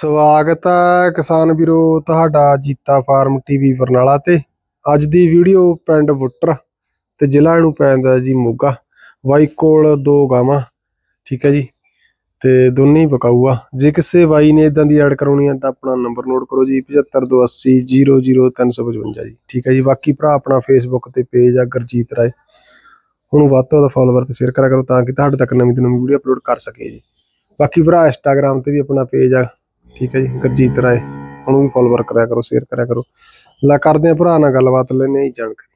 ਸਵਾਗਤ ਹੈ ਕਿਸਾਨ ਵੀਰੋ ਤੁਹਾਡਾ ਜੀਤਾ ਫਾਰਮ ਟੀਵੀ ਬਰਨਾਲਾ ਤੇ। ਅੱਜ ਦੀ ਵੀਡੀਓ ਪਿੰਡ ਬੁੱਟਰ ਤੇ ਜ਼ਿਲ੍ਹਾ ਨੂੰ ਪੈਂਦਾ ਜੀ ਮੋਗਾ। ਬਾਈ ਕੋਲ ਦੋ ਗਾਵਾਂ, ਠੀਕ ਹੈ ਜੀ, ਤੇ ਦੋਨੇ ਹੀ ਬਕਾਊ ਜੇ ਕਿਸੇ ਬਾਈ ਨੇ ਇਦਾਂ ਦੀ ਐਡ ਕਰਾਉਣੀ ਆ ਤਾਂ ਆਪਣਾ ਨੰਬਰ ਨੋਟ ਕਰੋ ਜੀ 7528000355 ਜੀ, ਠੀਕ ਹੈ ਜੀ। ਬਾਕੀ ਭਰਾ ਆਪਣਾ ਫੇਸਬੁੱਕ ਤੇ ਪੇਜ ਆ, ਗੁਰਜੀਤ ਰਾਏ। ਉਹਨੂੰ ਵੱਧ ਤੋਂ ਵੱਧ ਫਾਲੋਵਰ ਤੇ ਸ਼ੇਅਰ ਕਰਿਆ ਕਰੋ ਤਾਂ ਕਿ ਤੁਹਾਡੇ ਤੱਕ ਨਵੀਂ ਤੋਂ ਨਵੀਂ ਵੀਡੀਓ ਅਪਲੋਡ ਕਰ ਸਕੀਏ ਜੀ। ਬਾਕੀ ਭਰਾ ਇੰਸਟਾਗ੍ਰam ਤੇ ਵੀ ਆਪਣਾ ਪੇਜ ਆ ਠੀਕ ਹੈ ਜੀ ਗੁਰਜੀਤ ਰਾਏ ਉਹਨੂੰ ਵੀ ਫੋਲੋਵਰ ਕਰਿਆ ਕਰੋ ਸ਼ੇਅਰ ਕਰਿਆ ਕਰੋ। ਲੈ ਕਰਦੇ ਆ ਭਰਾ ਨਾਲ ਗੱਲਬਾਤ ਲੈਣੇ ਹੀ ਜਾਣਕਾਰੀ।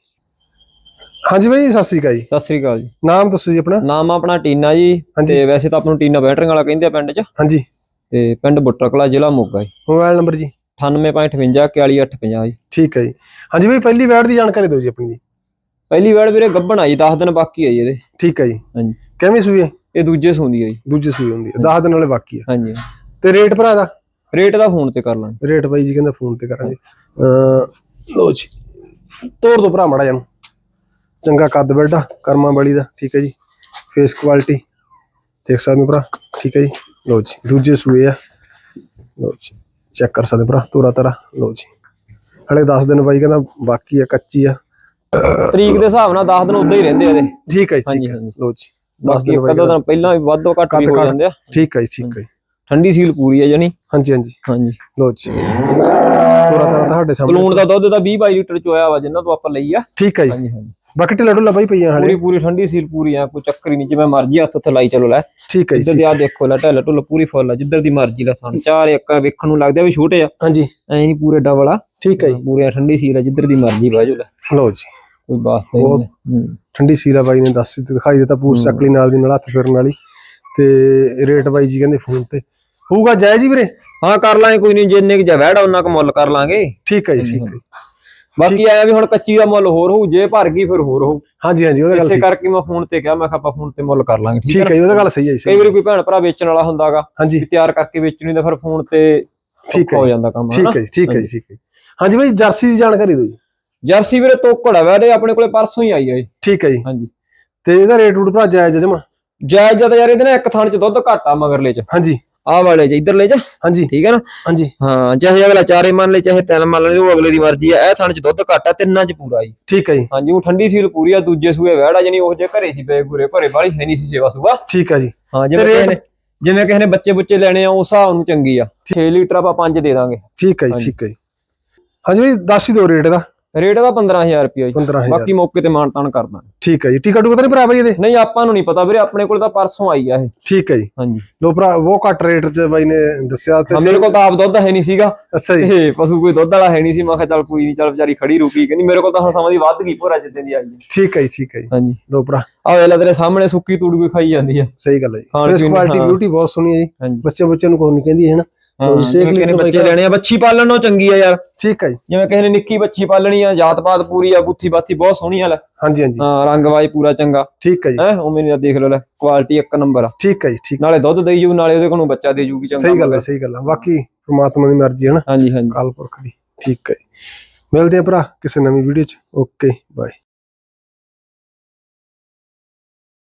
ਹਾਂਜੀ ਬਾਈ ਸਤਿ ਸ਼੍ਰੀ ਅਕਾਲ ਜੀ। ਸਤਿ ਸ੍ਰੀ ਅਕਾਲ ਜੀ। ਨਾਮ ਦੱਸੋ ਜੀ ਆਪਣਾ। ਨਾਮ ਆਪਣਾ ਟੀਨਾ ਜੀ। ਹਾਂਜੀ। ਤੇ ਵੈਸੇ ਤਾਂ ਆਪਾਂ ਨੂੰ ਟੀਨਾ ਬੈਟਰਿੰਗ ਵਾਲਾ ਕਹਿੰਦੇ ਆ ਪਿੰਡ 'ਚ। ਹਾਂਜੀ। ਤੇ ਪਿੰਡ ਬੁੱਟਰ ਕਲਾ ਜ਼ਿਲ੍ਹਾ ਮੋਗਾ ਜੀ। ਮੋਬਾਈਲ ਨੰਬਰ ਜੀ। 98.58 41850 ਜੀ। ਠੀਕ ਹੈ ਜੀ। ਹਾਂਜੀ ਬਾਈ ਪਹਿਲੀ ਵੈਡ ਦੀ ਜਾਣਕਾਰੀ ਦਿਓ ਜੀ ਆਪਣੀ ਜੀ। ਪਹਿਲੀ ਵਾਰ ਵੀਰੇ ਗੱਭਣ ਆ ਜੀ 10 ਦਿਨ ਬਾਕੀ ਆ ਜੀ ਇਹਦੇ। ਠੀਕ ਹੈ ਜੀ। ਹਾਂਜੀ। ਕਿਵੇਂ ਸੂਈ ਹੈ? ਇਹ ਦੂਜੇ ਸੌਂਦੀ ਆ ਜੀ। ਦੂਜੀ ਸੂਈ ਹੁੰਦੀ ਹੈ 10 ਦਿਨ ਵਾਲੇ ਬਾਕੀ ਆ। ਹਾਂਜੀ। ਤੇ ਰੇਟ ਭਰਾ ਦਾ? ਰੇਟ ਦਾ ਫੋਨ ਤੇ ਕਰ ਲਾਂਗੇ। ਰੇਟ ਬਾਈ ਜੀ ਕਹਿੰਦਾ ਫੋਨ ਤੇ ਕਰਾਂਗੇ। ਅ ਲੋ ਜੀ ਤੋੜ ਦੋ ਭਰਾ ਮੜਾ ਜਾਨੂੰ ਚੰਗਾ ਕੱਦ ਬੈਠਾ ਕਰਮਾਂ ਵਾਲੀ ਦਾ ਠੀਕ ਹੈ ਜੀ। ਫੇਸ ਕੁਆਲਿਟੀ ਦੇਖ ਸਕਦੇ ਹੋ ਭਰਾ ਠੀਕ ਹੈ ਜੀ। ਲੋ ਜੀ ਦੂਜੇ ਸੂਏ ਆ। ਲੋ ਜੀ ਚੈੱਕ ਕਰ ਸਕਦੇ ਭਰਾ ਤੋਰਾ ਤਰਾ। ਲੋ ਜੀ ਹਲੇ 10 ਦਿਨ ਬਾਈ ਕਹਿੰਦਾ ਬਾਕੀ ਆ ਕੱਚੀ ਆ। ਤਰੀਕ ਦੇ ਹਿਸਾਬ ਨਾਲ 10 ਦਿਨ ਉਦਾਂ ਹੀ ਰਹਿੰਦੇ ਆ ਇਹਦੇ। ਠੀਕ ਹੈ ਜੀ। ਲੋ ਜੀ 10 ਬਾਕੀ ਦਿਨ ਬਾਈ ਪਹਿਲਾਂ ਵੀ ਵੱਧ ਤੋਂ ਘੱਟ ਵੀ ਕੱਦ ਹੋ। ਜਾਂਦੇ ਆ। ਠੀਕ ਹੈ ਜੀ ਠੀਕ ਹੈ ਜੀ। ਠੰਡੀ ਸੀਲ ਪੂਰੀ ਆ ਜਾਨੀ ਹਾਂਜੀ ਹਾਂਜੀ। ਹਾਂਜੀ। ਲੋ ਜੀ। ਤੋਰਾ ਤਰਾ ਤੁਹਾਡੇ ਸਾਹਮਣੇ ਬਲੂਨ ਦਾ ਦੁੱਧ ਤਾਂ 20 22 ਲੀਟਰ ਚ ਹੋਇਆ ਵਾ ਜਿੰਨਾਂ ਤੋਂ ਆਪਾਂ ਲਈ ਆ। ਠੀਕ ਹੈ ਜੀ। ਹਾਂਜੀ ਹਾਂਜੀ। ਬਾਕੀ ਢਿੱਲਾ ਢੁੱਲਾ ਬਾਈ ਪਈਆਂ ਹਲੇ। ਪੂਰੀ ਪੂਰੀ ਠੰਡੀ ਸੀਲ ਪੂਰੀ ਆ ਕੋਈ ਚੱਕਰ ਹੀ ਨਹੀਂ ਜਿਵੇਂ ਮਰਜ਼ੀ ਹੱਥ ਉੱਤੇ ਲਾਈ ਚਲੋ ਲੈ। ਠੀਕ ਹੈ ਜੀ ਦੀ ਆ ਦੇਖੋ ਲੈ ਢੱਲ ਢੁੱਲ ਪੂਰੀ ਫੁੱਲ ਆ ਜਿੱਧਰ ਦੀ ਮਰਜ਼ੀ ਦਾ ਸਣ ਚਾਰ ਇੱਕ ਵੇਖਣ ਨੂੰ ਲੱਗਦਾ ਵੀ ਛੋਟੇ ਆ। ਹਾਂਜੀ। ਐ ਨਹੀਂ ਪੂਰੇ ਡਬਲ ਆ। ਠੀਕ ਹੈ ਜੀ। ਪੂਰੇ ਠੰਡੀ ਸੀਲ ਆ ਜਿੱਧਰ ਦੀ ਮਰਜ਼ੀ ਬਹਿ ਜਾਓ ਲੈ। ਲੋ ਜੀ। ਕੋਈ ਬਾਤ ਨਹੀਂ ਹੂੰ। ਠੰਡੀ ਸੀਰਾ ਬਾਈ ਨੇ ਦੱਸ ਦਿੱਤੀ ਦਿਖਾਈ ਦਿੱਤਾ ਪੂਰ ਹੂੰ। ਚੱਕਲੀ ਨਾਲ ਦੀ ਨਾਲ ਹੱਥ ਫਿਰਨ ਵਾਲੀ। ਤੇ ਰੇਟ ਬਾਈ ਜੀ ਕਹਿੰਦੇ ਫੋਨ ਤੇ। ਹੋਊਗਾ ਜਾਇਜ਼ ਜੀ ਵੀਰੇ? ਹਾਂ ਕਰ ਲਾਂਗੇ ਕੋਈ ਨਹੀਂ ਜਿੰਨੇ ਕਿ ਜਵੈੜ ਉਹਨਾਂ ਕ ਮੁੱਲ ਕਰ ਲਾਂਗੇ। ਠੀਕ ਹੈ ਜੀ ਠੀਕ ਹੈ ਬਾਕੀ ਆਇਆ ਵੀ ਹੁਣ ਕੱਚੀ ਦਾ ਮੁੱਲ ਹੋਰ ਹੋਊ ਜੇ ਭਰ ਗਈ ਫਿਰ ਹੋਰ ਹੋਊ। ਹਾਂਜੀ ਹਾਂਜੀ ਉਹਦਾ ਗੱਲ ਇਸੇ ਕਰਕੇ ਮੈਂ ਫੋਨ ਤੇ ਕਿਹਾ ਮੈਂ ਕਿਹਾ ਆਪਾਂ ਫੋਨ ਤੇ ਮੁੱਲ ਕਰ ਲਾਂਗੇ ਠੀਕ ਹੈ ਹੈ ਜੀ, ਉਹਦਾ ਗੱਲ ਸਹੀ ਹੈ ਜੀ ਕਈ। ਵਾਰੀ ਕੋਈ ਭੈਣ ਭਰਾ ਵੇਚਣ ਵਾਲਾ ਹੁੰਦਾਗਾ ਹਾਂਜੀ। ਤਿਆਰ ਕਰਕੇ ਵੇਚਣੀ ਤਾਂ ਫਿਰ ਫੋਨ ਤੇ ਠੀਕ ਹੈ ਹੋ ਜਾਂਦਾ ਕੰਮ ਠੀਕ ਹੈ ਜੀ ਠੀਕ ਹੈ ਜੀ ਠੀਕ ਹੈ। ਹਾਂਜੀ ਬਾਈ ਜਰਸੀ ਦੀ ਜਾਣਕਾਰੀ ਦਿਓ ਜੀ। ਜਰਸੀ ਵੀਰੇ ਤੋਕੜ ਆ ਵੈਡੇ ਆਪਣੇ ਕੋਲੇ ਪਰਸੋਂ ਹੀ ਆਈ ਇਹ। ਠੀਕ ਹੈ ਜੀ। ਹਾਂਜੀ। ਤੇ ਇਹਦਾ ਰੇਟ ਰੂਟ ਭਰਾ ਜਾਇਜ਼ ਜਮਾ? ਜਾਇਜ਼ ਜਦ ਯਾਰ ਇਹਦੇ ਨਾਲ ਇੱਕ ਥਾਂ ਚ ਦੁੱਧ ਘੱਟ ਆ ਮਗਰਲੇ ਚ। ਹਾਂਜੀ। ਆਹ ਵਾਲੇ ਚ ਇਧਰਲੇ ਚ। ਹਾਂਜੀ। ਠੀਕ ਹੈ ਨਾ? ਹਾਂਜੀ। ਹਾਂ ਚਾਹੇ ਅਗਲਾ ਚਾਰੇ ਮੰਨ ਲੈ ਚਾਹੇ ਤਿੰਨ ਮੰਨ ਲੈ ਉਹ ਅਗਲੇ ਦੀ ਮਰਜ਼ੀ ਆ। ਇਹ ਥਣ ਚ ਦੁੱਧ ਘੱਟ ਆ ਤਿੰਨਾਂ ਚ ਪੂਰਾ ਜੀ। ਠੀਕ ਹੈ ਜੀ। ਹਾਂਜੀ ਉਹ ਠੰਡੀ ਸੀਲ ਪੂਰੀ ਆ ਦੂਜੇ ਸੂਏ ਵਹਿੜਾ ਜਣੀ ਉਹ ਜੇ ਘਰੇ ਸੀ ਬੇ ਗੁਰੇ ਘਰੇ ਬਾਲੀ ਹੈ ਨਹੀਂ ਸੀ ਸੇਵਾ ਸੁਬਾ ਠੀਕ ਹੈ ਜੀ। ਹਾਂ ਜਿਵੇਂ ਕਿਸੇ? ਨੇ ਜਿਵੇਂ ਕਿਸੇ ਨੇ ਬੱਚੇ ਬੁੱਚੇ ਲੈਣੇ ਆ ਉਸ ਹਿਸਾਬ ਨੂੰ ਚੰਗੀ ਆ। 6 ਲੀਟਰ ਆਪਾਂ 5 ਦੇ ਦਾਂਗੇ। ਠੀਕ ਹੈ ਜੀ। ਠੀਕ ਹੈ ਜੀ। ਹਾਂਜੀ ਬਾਈ ਦੱਸ ਹੀ ਦਿਓ ਰੇਟ ਦਾ ਰੇਟ ਦਾ 15000 ਰੁਪਿਆ ਜੀ। 15000 ਬਾਕੀ ਮੌਕੇ ਤੇ ਮਾਨਤਾਨ ਕਰਦਾ। ਠੀਕ ਹੈ ਜੀ। ਟਿਕਟ ਟੁਕਟ ਨਹੀਂ ਭਰਾ ਬਾਈ ਇਹਦੇ? ਨਹੀਂ ਆਪਾਂ ਨੂੰ ਨਹੀਂ ਪਤਾ ਵੀਰੇ ਆਪਣੇ ਕੋਲ ਤਾਂ ਪਰਸੋਂ ਆਈ ਆ ਇਹ। ਠੀਕ ਹੈ ਜੀ। ਹਾਂਜੀ। ਲੋ ਭਰਾ ਉਹ ਘੱਟ ਰੇਟ ਚ ਬਾਈ ਨੇ ਦੱਸਿਆ ਤੇ ਮੇਰੇ ਕੋਲ ਤਾਂ ਆਪ ਦੁੱਧ ਹੈ ਨਹੀਂ ਸੀਗਾ। ਅੱਛਾ ਜੀ। ਤੇ ਪਸ਼ੂ ਕੋਈ ਦੁੱਧ ਵਾਲਾ ਹੈ ਨਹੀਂ ਸੀ। ਮੈਂ ਕਿਹਾ ਚੱਲ ਕੋਈ ਨਹੀਂ ਚੱਲ ਵਿਚਾਰੀ ਖੜੀ ਰੁਕੀ ਕਹਿੰਦੀ ਮੇਰੇ ਕੋਲ ਤਾਂ ਹੁਣ ਸਮਾਂ ਦੀ ਵੱਧ ਗਈ ਭੋਰਾ ਜਿੱਦਾਂ ਦੀ ਆਈ ਹੈ ਠੀਕ ਹੈ ਜੀ ਠੀਕ ਹੈ ਜੀ। ਹਾਂਜੀ। ਲੋ ਭਰਾ। ਆ ਵੇਲਾ ਤੇਰੇ ਸਾਹਮਣੇ ਸੁੱਕੀ ਤੂੜੀ ਕੋਈ ਖਾਈ ਜਾਂਦੀ ਆ। ਸਹੀ ਗੱਲ ਹੈ ਜੀ। ਪੀਣ- ਕੁਆਲਿਟੀ। ਬਿਊਟੀ ਬਹੁਤ ਸੋਹਣੀ ਹੈ ਜੀ। ਬੱਚੇ ਬੱਚੇ ਨੂੰ ਕੋਈ ਨਹੀਂ ਕਹਿੰਦੀ ਹੈ ਨਾ। ਜਿਵੇਂ ਕਿਸੇ ਨੇ ਲਈ ਬੱਚੇ ਲੈਣੇ ਆ ਬੱਚੀ ਪਾਲਣ ਨੂੰ ਚੰਗੀ ਆ ਯਾਰ। ਠੀਕ ਹੈ ਜੀ। ਜਿਵੇਂ ਕਿਸੇ ਨੇ ਨਿੱਕੀ ਬੱਚੀ ਪਾਲਣੀ ਆ ਜਾਤ ਪਾਤ ਪੂਰੀ ਆ ਗੁੱਥੀ ਬਾਥੀ ਬਹੁਤ ਸੋਹਣੀ ਆ ਲੈ। ਹਾਂਜੀ ਹਾਂਜੀ। ਹਾਂ ਰੰਗ ਵਾਈ ਪੂਰਾ ਚੰਗਾ। ਠੀਕ ਹੈ ਜੀ। ਹੈ ਉਹ ਮੈਨੂੰ ਦੇਖ ਲਓ ਲੈ ਕੁਆਲਿਟੀ ਇੱਕ ਨੰਬਰ ਆ। ਠੀਕ ਹੈ ਜੀ ਠੀਕ। ਨਾਲੇ ਦੁੱਧ ਦੇਈ ਜੂ ਨਾਲੇ ਉਹਦੇ ਕੋਲੋਂ ਬੱਚਾ ਦੇ ਜੂਗੀ ਚੰਗਾ ਸਹੀ ਗੱਲ ਹੈ ਸਹੀ ਗੱਲ ਹੈ ਬਾਕੀ ਪ੍ਰਮਾਤਮਾ ਦੀ ਮਰਜ਼ੀ ਹੈ ਨਾ। ਹਾਂਜੀ ਹਾਂਜੀ। ਕਾਲ ਪੁਰਖ ਦੀ। ਠੀਕ ਹੈ। ਮਿਲਦੇ ਆ ਭਰਾ ਕਿਸੇ ਨਵੀਂ ਵੀਡੀਓ ਚ। Okay bye